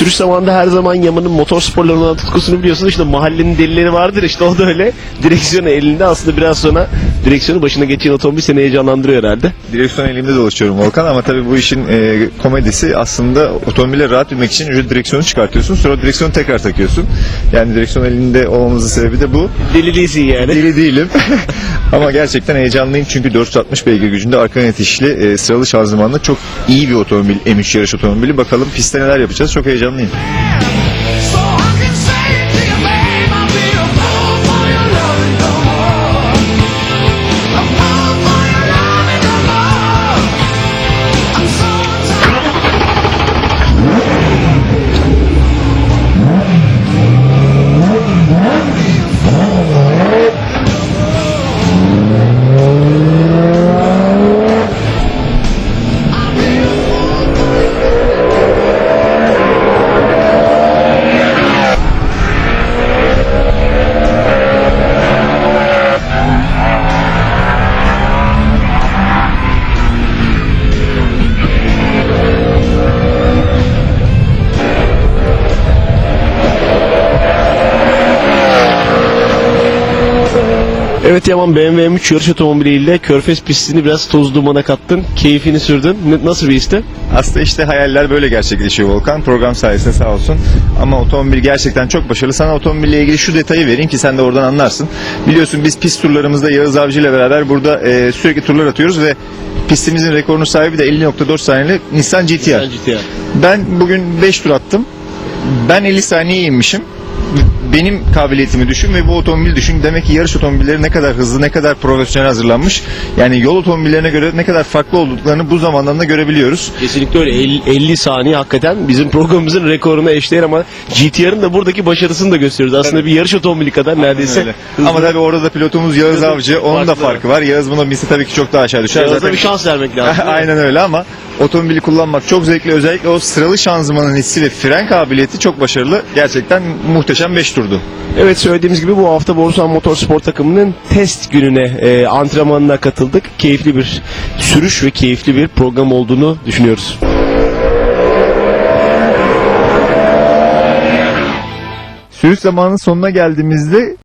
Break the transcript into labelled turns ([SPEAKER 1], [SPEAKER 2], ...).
[SPEAKER 1] sürüş zamanında her zaman Yaman'ın motor sporlarına olan tutkusunu biliyorsun. İşte mahallenin delileri vardır işte o da öyle. Direksiyonu elinde aslında biraz sonra direksiyonu başına geçen otomobil seni heyecanlandırıyor herhalde.
[SPEAKER 2] Direksiyon elimde dolaşıyorum Volkan ama tabii bu işin e, komedisi aslında otomobile rahat binmek için önce direksiyonu çıkartıyorsun sonra direksiyonu tekrar takıyorsun. Yani direksiyon elinde olmamızın sebebi de bu.
[SPEAKER 1] Deli değilsin yani.
[SPEAKER 2] Deli değilim ama gerçekten heyecanlıyım çünkü 460 beygir gücünde arka netişli e, sıralı şanzımanlı çok iyi bir otomobil M3 yarış otomobili. Bakalım pistte neler yapacağız çok heyecanlıyım.
[SPEAKER 1] Evet Yaman BMW M3 yarış otomobiliyle Körfez pistini biraz toz dumana kattın. Keyfini sürdün. Nasıl bir histi?
[SPEAKER 2] Aslında işte hayaller böyle gerçekleşiyor Volkan. Program sayesinde sağ olsun. Ama otomobil gerçekten çok başarılı. Sana otomobille ilgili şu detayı vereyim ki sen de oradan anlarsın. Biliyorsun biz pist turlarımızda Yağız Avcı ile beraber burada e, sürekli turlar atıyoruz ve pistimizin rekorunun sahibi de 50.4 saniyeli Nissan GTR. Ben bugün 5 tur attım. Ben 50 saniye inmişim. Benim kabiliyetimi düşün ve bu otomobil düşün. Demek ki yarış otomobilleri ne kadar hızlı, ne kadar profesyonel hazırlanmış. Yani yol otomobillerine göre ne kadar farklı olduklarını bu zamandan da görebiliyoruz.
[SPEAKER 1] Kesinlikle öyle. 50, 50 saniye hakikaten bizim programımızın rekoruna eşdeğer ama GTR'ın da buradaki başarısını da gösteriyoruz. Aslında bir yarış otomobili kadar neredeyse.
[SPEAKER 2] Öyle. Ama tabii orada da pilotumuz Yağız Avcı. Onun da farkı var. Yağız buna binse tabii ki çok daha aşağı düşer.
[SPEAKER 1] Yağız'a
[SPEAKER 2] Zaten
[SPEAKER 1] bir şans vermek lazım.
[SPEAKER 2] Aynen öyle ama otomobili kullanmak çok zevkli. Özellikle o sıralı şanzımanın hissi ve fren kabiliyeti çok başarılı. Gerçekten muhteşem 5 turdu.
[SPEAKER 1] Evet söylediğimiz gibi bu hafta Borusan Motorspor takımının test gününe, e, antrenmanına katıldık. Keyifli bir sürüş ve keyifli bir program olduğunu düşünüyoruz.
[SPEAKER 2] Sürüş zamanının sonuna geldiğimizde